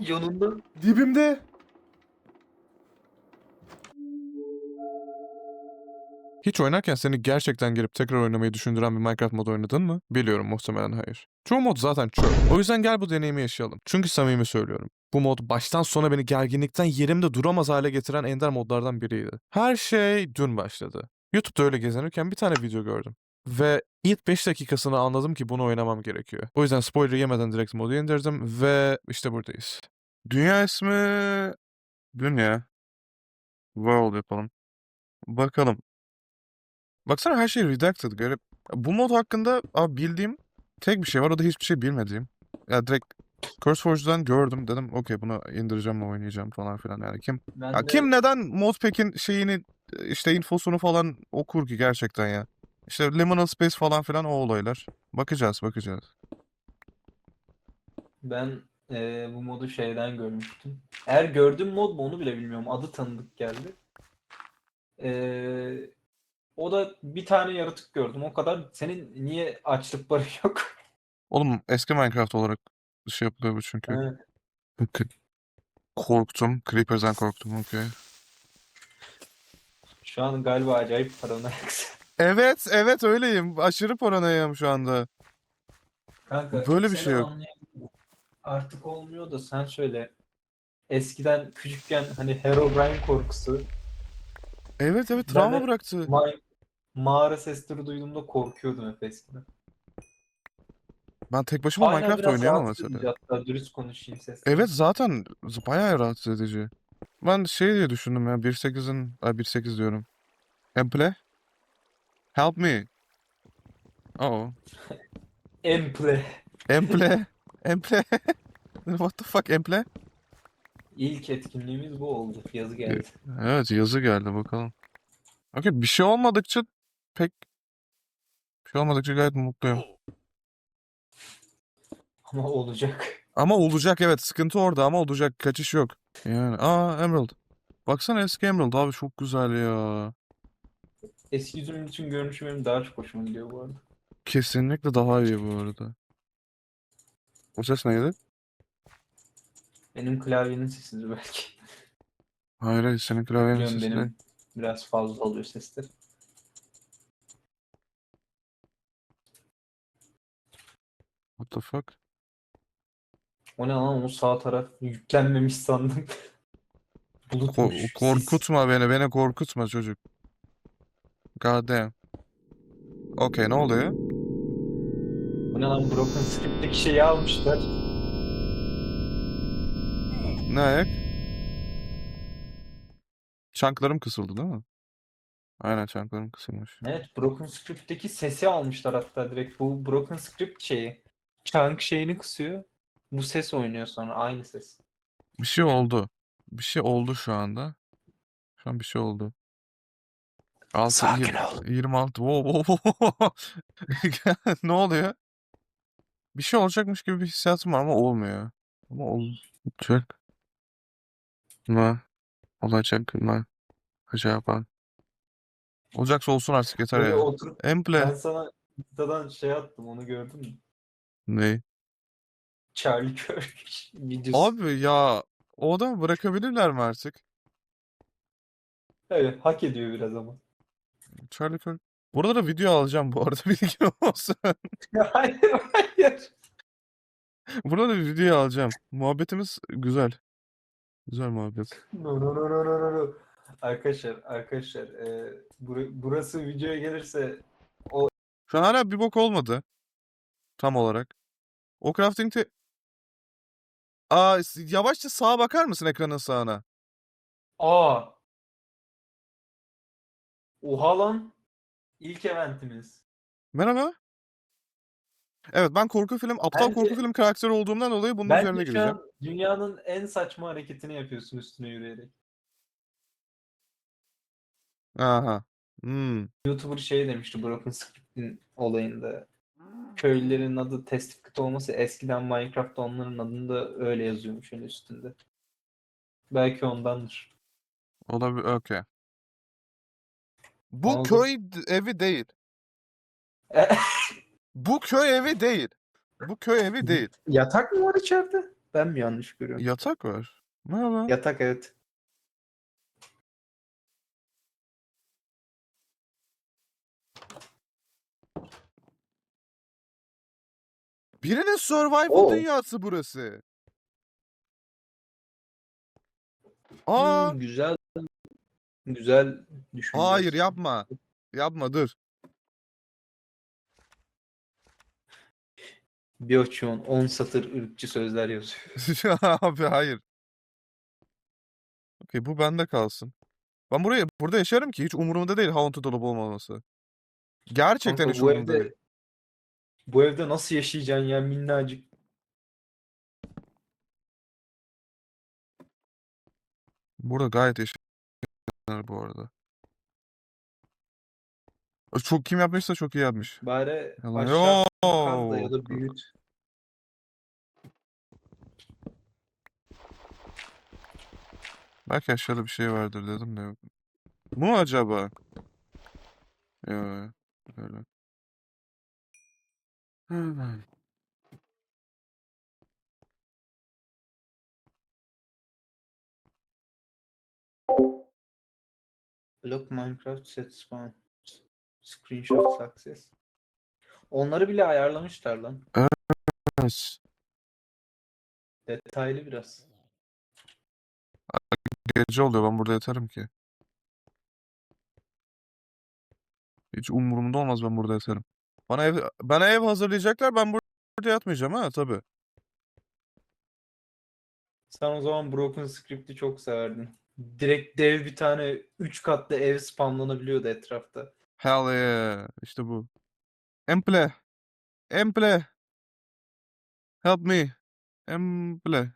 Yanında. Dibimde. Hiç oynarken seni gerçekten girip tekrar oynamayı düşündüren bir Minecraft modu oynadın mı? Biliyorum muhtemelen hayır. Çoğu mod zaten çöp. O yüzden gel bu deneyimi yaşayalım. Çünkü samimi söylüyorum. Bu mod baştan sona beni gerginlikten yerimde duramaz hale getiren ender modlardan biriydi. Her şey dün başladı. YouTube'da öyle gezinirken bir tane video gördüm. Ve ilk 5 dakikasını anladım ki bunu oynamam gerekiyor. O yüzden spoiler yemeden direkt modu indirdim ve işte buradayız. Dünya ismi... Dünya. World yapalım. Bakalım. Baksana her şey redacted garip. Bu mod hakkında abi bildiğim tek bir şey var o da hiçbir şey bilmediğim. Ya direkt CurseForge'dan gördüm dedim okey bunu indireceğim ve oynayacağım falan filan yani kim Ben ya de kim neden modpack'in şeyini işte infosunu falan okur ki gerçekten ya. İşte liminal space falan filan o olaylar. Bakacağız bakacağız. ben e, bu modu şeyden görmüştüm. Eğer gördüğüm mod mu onu bile bilmiyorum. Adı tanıdık geldi. E, o da bir tane yaratık gördüm. O kadar. Senin niye açlık barı yok? Oğlum eski Minecraft olarak şey yapılıyor bu çünkü. Evet. Korktum. Creepers'den korktum okey. Şu an galiba acayip paranoyaksın. Evet evet öyleyim. Aşırı paranoyam şu anda. Kanka Böyle bir seni şey yok. Artık olmuyor da sen söyle. Eskiden küçükken hani Herobrine korkusu. Evet evet Ben travma de bıraktı. ma- mağara sesleri duyduğumda korkuyordum hep eskiden. Ben tek başıma Hala Minecraft biraz oynayamam rahatsız mesela. edici hatta dürüst konuşayım sesleri. Evet zaten bayağı rahatsız edici. Ben şey diye düşündüm ya 1.8'in ay 1.8 diyorum. Emple? Help me. Oh. Emple. Emple. Emple. What the fuck Emple? İlk etkinliğimiz bu oldu. Yazı geldi. Evet yazı geldi bakalım. Okey bir şey olmadıkça pek bir şey olmadıkça gayet mutluyum. Ama olacak. Ama olacak evet sıkıntı orada ama olacak kaçış yok. Yani aa Emerald. Baksana eski Emerald abi çok güzel ya. Eski yüzümün için görünüşü benim daha çok hoşuma gidiyor bu arada. Kesinlikle daha iyi bu arada. O ses neydi? Benim klavyenin sesidir belki. Hayır hayır senin klavyenin Biliyorum sesi benim biraz fazla oluyor sesler. What the fuck? O ne lan o sağ taraf yüklenmemiş sandım. Ko- Bulutmuş. sis. korkutma beni, beni korkutma çocuk. God damn. Okey ne oluyor? Bu ne lan Broken Script'teki şeyi almışlar. Ne ayak? Chunklarım kısıldı değil mi? Aynen chunklarım kısılmış. Evet Broken Script'teki sesi almışlar hatta direkt. Bu Broken Script şeyi. Chunk şeyini kısıyor. Bu ses oynuyor sonra aynı ses. Bir şey oldu. Bir şey oldu şu anda. Şu an bir şey oldu. Altı, Sakin ol. 26. Wow, wow, wow. Ne oluyor? Bir şey olacakmış gibi bir hissiyatım var ama olmuyor. Ama olacak mı? Olacak mı? Acaba? Olacaksa olsun artık yeter Böyle ya. oturup Emple. ben sana Insta'dan şey attım onu gördün mü? Ne? Charlie Kirk videosu. Abi ya o adamı bırakabilirler mi artık? Evet hak ediyor biraz ama. Charlie Kirk. Burada da video alacağım bu arada bilgin olsun. hayır hayır. Burada da video alacağım. Muhabbetimiz güzel. Güzel muhabbet. No no no no no no. Arkadaşlar arkadaşlar e, bura- burası videoya gelirse Şu an hala bir bok olmadı. Tam olarak. O crafting'te... Aa, s- yavaşça sağa bakar mısın ekranın sağına? aa Oha lan ilk eventimiz. Merhaba. Evet ben korku film, aptal korku Bence- film karakteri olduğumdan dolayı bunun üzerine Bence şu gideceğim. an dünyanın en saçma hareketini yapıyorsun üstüne yürüyerek. Aha. Hmm. YouTuber şey demişti Broken Script'in olayında. Köylülerin adı Testificate olması eskiden Minecraft'ta onların adını da öyle yazıyormuş en üstünde. Belki ondandır. Olabilir. Okey. Bu Oldu. köy evi değil. Bu köy evi değil. Bu köy evi değil. Yatak mı var içeride? Ben mi yanlış görüyorum? Yatak var. Merhaba. Yatak evet. Birinin survival Oo. dünyası burası. Aa, Hmm, güzel. Güzel düşünce. hayır yapma. Yapma dur. Bir açıyorsun 10 satır ırkçı sözler yazıyor. Abi hayır. Okey bu bende kalsın. Ben buraya burada yaşarım ki hiç umurumda değil haunted olup olmaması. Gerçekten Kanka hiç bu umurumda değil. bu evde nasıl yaşayacaksın ya minnacık. Burada gayet yaşanır bu arada. Çok kim yapmışsa çok iyi yapmış. Bari Yalan aşağı kaz da ya da büyüt. Belki aşağıda bir şey vardır dedim de mu acaba? Yok. Öyle. Hemen. Block Minecraft set spawn. Screenshot success. Onları bile ayarlamışlar lan. Evet. Detaylı biraz. Gece oluyor ben burada yatarım ki. Hiç umurumda olmaz ben burada yatarım. Bana ev bana ev hazırlayacaklar ben bur- burada yatmayacağım ha tabii. Sen o zaman Broken Script'i çok severdin. Direkt dev bir tane 3 katlı ev spamlanabiliyordu etrafta. Hell yeah. İşte bu. Emple. Emple. Help me. Emple.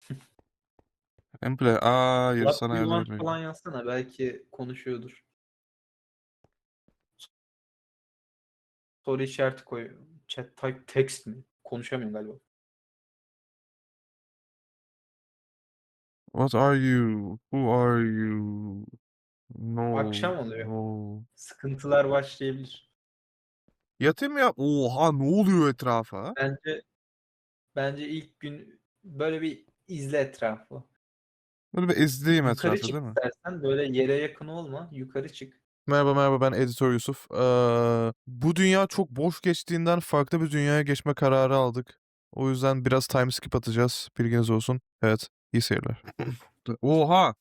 Emple. Aa, What sana do you yardım want etmeyeyim. falan yazsana belki konuşuyordur. Soru işareti koy. Chat type text mi? Konuşamıyorum galiba. What are you? Who are you? No. Akşam oluyor. No. Sıkıntılar başlayabilir. Yatayım ya. Oha ne oluyor etrafa? Bence bence ilk gün böyle bir izle etrafı. Böyle bir izleyeyim Yukarı etrafı çık değil mi? istersen böyle yere yakın olma. Yukarı çık. Merhaba merhaba ben Editör Yusuf. Ee, bu dünya çok boş geçtiğinden farklı bir dünyaya geçme kararı aldık. O yüzden biraz time skip atacağız. Bilginiz olsun. Evet. İyi seyirler. Oha!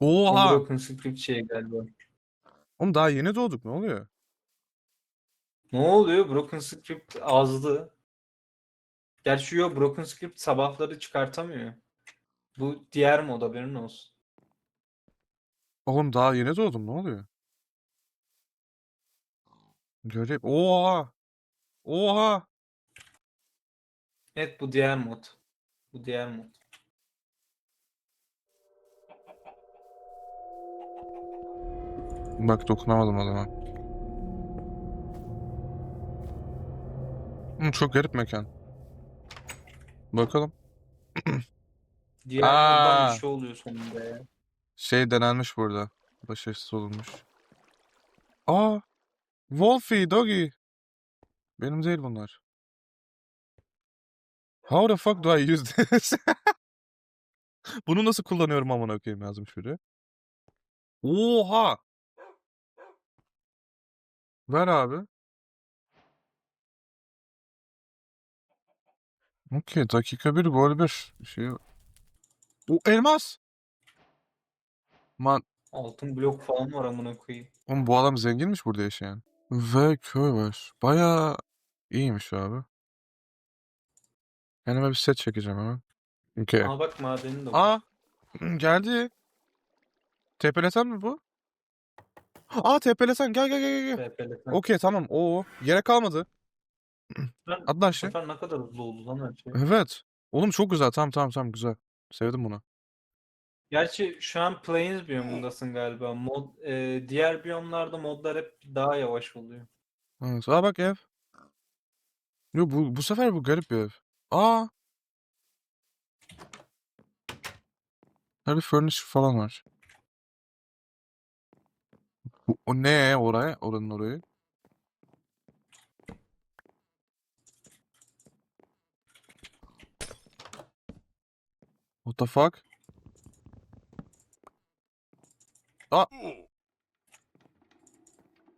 Oha! Broken şey galiba. Oğlum daha yeni doğduk ne oluyor? Ne oluyor? Broken Script azdı. Gerçi yok Broken Script sabahları çıkartamıyor. Bu diğer mod haberin olsun. Oğlum daha yeni doğdum ne oluyor? Göreyim. Oha! Oha! Evet bu diğer mod. Bu diğer mod. Bak dokunamadım adama. Hı, çok garip mekan. Bakalım. Diğer moddan bir şey oluyor sonunda ya. Şey denenmiş burada. Başarısız olunmuş. Aa! Wolfie, Doggy. Benim değil bunlar. How the fuck do I use this? Bunu nasıl kullanıyorum amına koyayım yazmış biri. Oha! Ver abi. Okey dakika bir gol bir. Şey... O elmas! Man, Altın blok falan var amına koyayım. oğlum bu adam zenginmiş burada yaşayan. Ve köy var. Bayağı iyiymiş abi. Kendime bir set çekeceğim hemen. Okey. Aa bak madeni de var. Aa! Geldi. Tepelesen mi bu? Aa tepelesen gel gel gel gel. PP'le. Okey tamam. Oo yere kalmadı. Ben bu aşağı. sefer ne kadar hızlı oldu lan her şey. Evet. Oğlum çok güzel. Tamam tamam tamam güzel. Sevdim bunu. Gerçi şu an Plains biyomundasın galiba. Mod, e, diğer biyomlarda modlar hep daha yavaş oluyor. Evet. Aa bak ev. Yo bu bu sefer bu garip bir ev. Aa. Tabii furniture falan var. Bu, o ne oraya? Oranın orayı. What the fuck? Aa.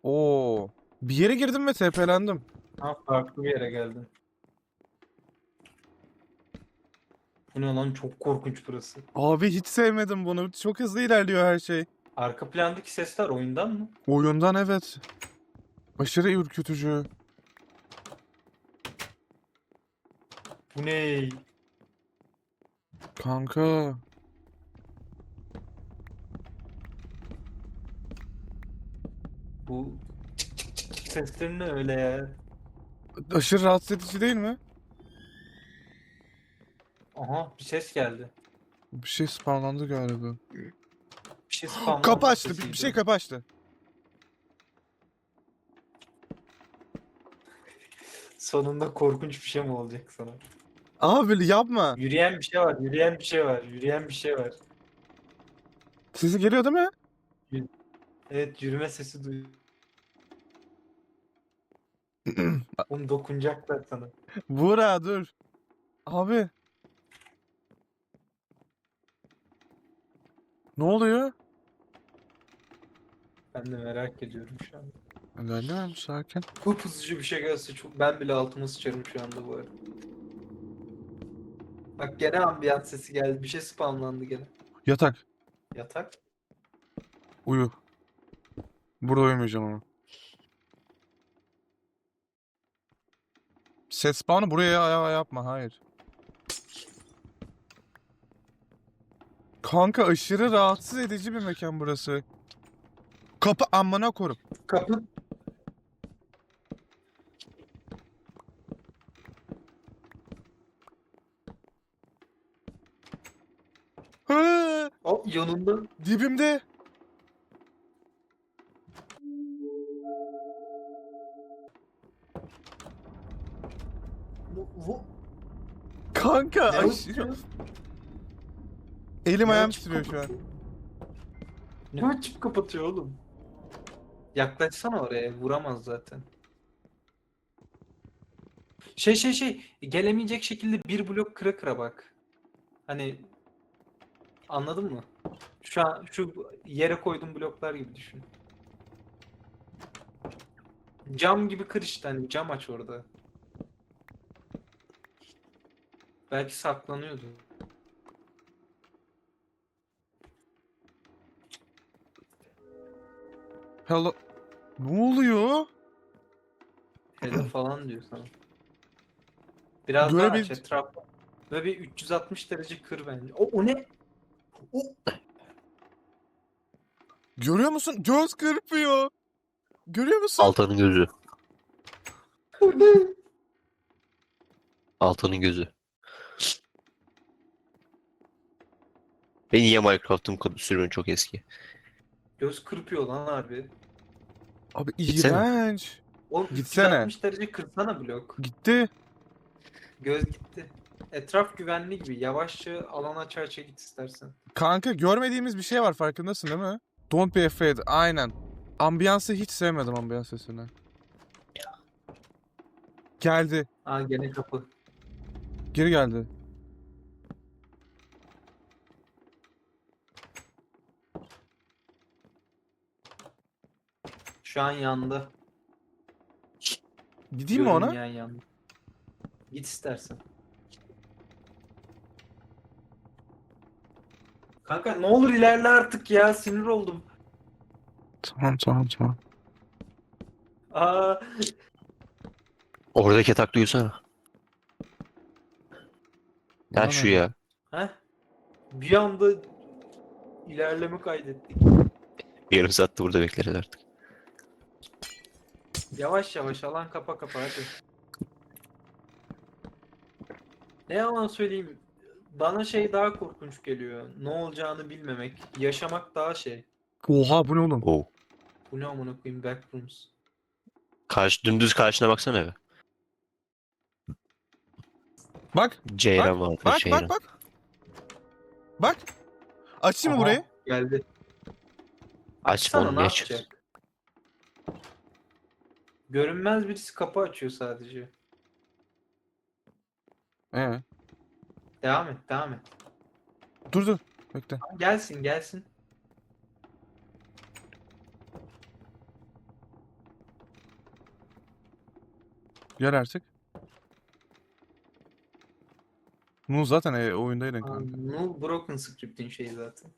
Oo. Bir yere girdim ve tepelendim. Ha farklı bir yere geldin. Bu ne lan çok korkunç burası. Abi hiç sevmedim bunu. Çok hızlı ilerliyor her şey. Arka plandaki sesler oyundan mı? Oyundan evet. Aşırı ürkütücü. Bu ne? Kanka. Bu çık çık çık çık sesleri ne öyle ya? Aşırı rahatsız edici değil mi? Aha bir ses geldi. Bir şey spawnlandı galiba. Bir şey spamlandı Kapı açtı. Bir, bir şey kapı açtı. Sonunda korkunç bir şey mi olacak sana? Abi yapma. Yürüyen bir şey var, yürüyen bir şey var, yürüyen bir şey var. Sesi geliyor değil mi? Evet yürüme sesi duy. Oğlum dokunacaklar sana. Buğra dur. Abi. Ne oluyor? Ben de merak ediyorum şu an. İlerliyorum sakin. Hızlıca bir şey gelse çok ben bile altıma sıçarım şu anda bu arada. Bak gene ambiyans sesi geldi. Bir şey spamlandı gene. Yatak. Yatak. Uyu. Burada uyumayacağım ama. Set spawn'ı buraya ayağa yapma. Hayır. Kanka aşırı rahatsız edici bir mekan burası. Kapı amına korum. Kapı. Hı, Hop yanında. dibimde. Bu, bu. Kanka Ne aşırı. Elim ayağım titriyor şu an. Ne açıp kapatıyor oğlum? Yaklaşsana oraya. Vuramaz zaten. Şey şey şey. Gelemeyecek şekilde bir blok kıra kıra bak. Hani anladın mı? Şu an şu yere koyduğum bloklar gibi düşün. Cam gibi kır işte hani cam aç orada. Belki saklanıyordu. Hello. Ne oluyor? Hele falan diyor sana. Biraz daha Görebil- aç etrafı. Böyle bir 360 derece kır bence. O, o ne? O, Görüyor musun? Göz kırpıyor. Görüyor musun? Altanın gözü. o ne? Altanın gözü. Ben niye Minecraft'ın sürümü çok eski. Göz kırpıyor lan. Abi Gitsene. iğrenç. Oğlum Gitsene. 360 derece kırsana blok. Gitti. Göz gitti. Etraf güvenli gibi. Yavaşça alan aça aça git istersen. Kanka görmediğimiz bir şey var farkındasın değil mi? Don't be afraid. Aynen. Ambiyansı hiç sevmedim ambiyans sesini. Geldi. Aa gene kapı. Geri geldi. Şu an yandı. Gideyim mi ona? Görünmeyen yandı. Git istersen. Kanka ne olur ilerle artık ya sinir oldum. Tamam tamam tamam. Aa Oradaki yatak. Bana Ya şu ya. Heh. Bir anda ilerleme kaydettik. Yarım saatte burada bekleriz artık. Yavaş yavaş alan kapa kapa hadi. Ne yalan söyleyeyim. Bana şey daha korkunç geliyor. Ne olacağını bilmemek. Yaşamak daha şey. Oha bu ne oğlum? Oo. Bu ne amına koyayım backrooms. Karşı, dümdüz karşına baksana eve. Bak Ceyran var. bak Ceyran. bak bak. Bak. Açayım mı Aha, burayı? Geldi. Açma Açsana, oğlum, ne açıyorsun? yapacak? Görünmez birisi kapı açıyor sadece. Ee. Devam et, devam et. Dur dur. Bekle. Gelsin gelsin. Gel artık. Nu zaten e, oyundaydın Aa, kanka. Null Broken Script'in şeyi zaten.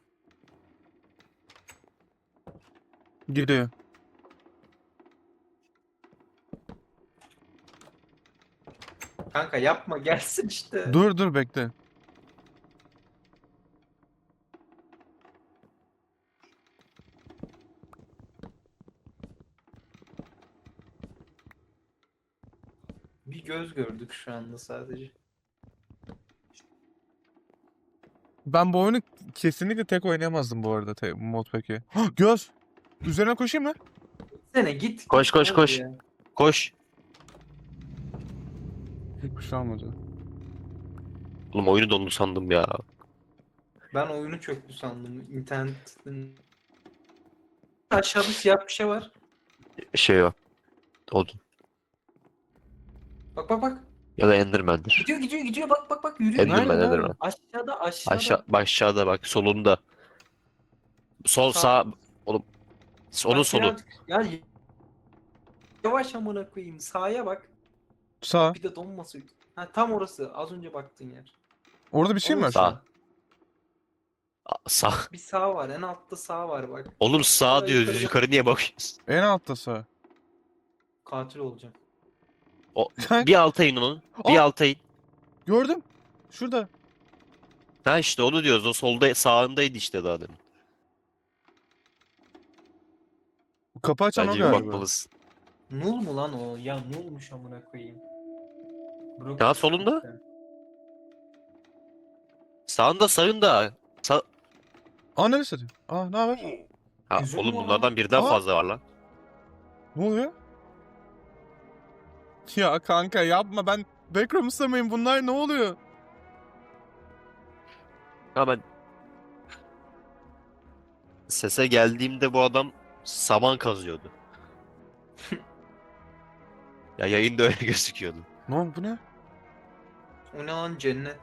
Gidiyor. Kanka yapma gelsin işte. Dur dur bekle. Bir göz gördük şu anda sadece. Ben bu oyunu kesinlikle tek oynayamazdım bu arada te- mod peki. Hah, Göz. Üzerine koşayım mı? Sene git. Koş, koş, koş. Koş. Hiçbir şey olmadı. Oğlum oyunu dondu sandım ya. Ben oyunu çöktü sandım. İnternetin aşağıda siyah bir şey var. Şey o. Odun. Bak bak bak. Ya da Enderman'dir. Gidiyor gidiyor gidiyor bak bak bak yürüyor. Enderman, Nerede, Enderman. Aşağıda aşağıda. Aşağı, aşağıda bak solunda. Sol Sağ. sağ. Oğlum. Onun Bak solu. birazcık- Ya yavaş amına koyayım. Sağa bak. Sağ. Bir de donmasın. Ha tam orası. Az önce baktığın yer. Orada bir şey mi var? Orası. şu an? Sağ. Sağ. Bir sağ var. En altta sağ var bak. Oğlum sağ Sağ diyoruz. yukarıda. Yukarı niye bakıyorsun? En altta sağ. Katil olacağım. Bir alta in onun. Bir Aa! alta in. Gördüm. Şurada. Ha işte onu diyoruz. O solda sağındaydı işte daha demin. Kapı açan o Bence bir galiba. bakmalısın. Nul mu lan o? Ya nulmuş amına koyayım. Broken Daha solunda. Sağında sağında. Sağ... Aa neresi satıyor? Aa ne haber? Ha, Yüzüm oğlum var bunlardan birden Aa! fazla var lan. Ne oluyor? Ya kanka yapma ben Backrooms'ta mıyım? Bunlar ne oluyor? Ha ben sese geldiğimde bu adam saman kazıyordu. ya yayında öyle gözüküyordu. Ne oldu bu ne? O ne lan cennet.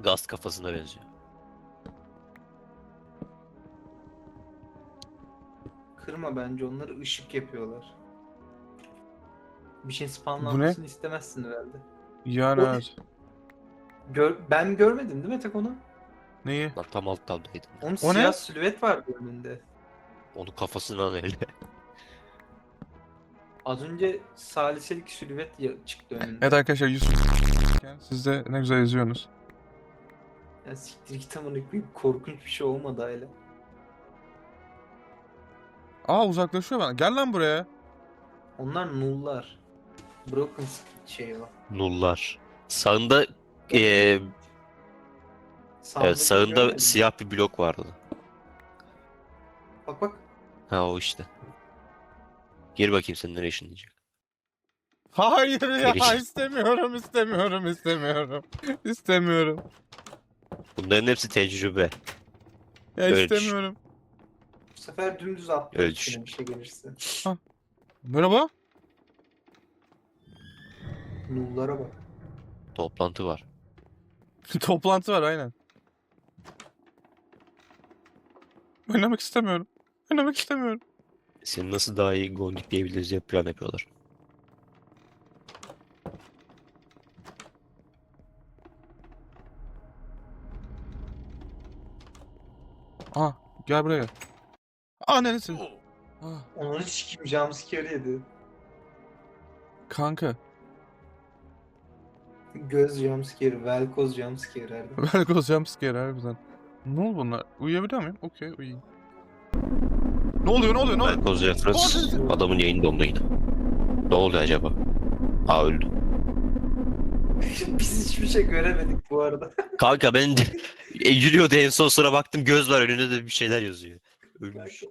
Gaz kafasına benziyor. Kırma bence onları ışık yapıyorlar. Bir şey Bu spawnlanmasını istemezsin herhalde. Yani O- evet. Gör, ben görmedim değil mi tek onu? Neyi? Lan tam alt tabdaydım. Onun O ne? siyah silüet vardı önünde. Onun kafasından öyle. Az önce saliselik silüet çıktı önünde. Evet arkadaşlar Yusuf siz de ne güzel yazıyorsunuz. Ya siktir git amına koyayım. Korkunç bir şey olmadı hala. Aa uzaklaşıyor bana. Gel lan buraya. Onlar nullar. Broken şey o. Nullar. Sağında eee Sağındaki evet, sağında siyah bir blok vardı. Bak bak. Ha o işte. Gir bakayım senin nereye ışınlayacak. Hayır ya Perişan. istemiyorum istemiyorum istemiyorum. istemiyorum. Bunların hepsi tecrübe. Ya düşün. istemiyorum. Bu sefer dümdüz atla Öyle üstüne bir şey gelirse. Merhaba. Nullara bak. Toplantı var. Toplantı var aynen. Oynamak istemiyorum. Oynamak istemiyorum. Seni nasıl daha iyi gondikleyebiliriz diye plan yapıyorlar. Aa gel buraya. Aa neresi? Aa, Onu sikim jumpscare yedi. kanka. Göz jumpscare, velkoz jumpscare herhalde. Velkoz jumpscare harbiden. Ne oldu bunlar? Uyuyabiliyor muyum? Okey uyuyayım. Ne oluyor ne oluyor ne oluyor? Belkoz referans adamın yayını dondu yine. Ne oldu acaba? Aa öldü. Biz hiçbir şey göremedik bu arada. Kanka ben de e, yürüyordu en son sıra baktım göz var önünde de bir şeyler yazıyor. Ölmüş.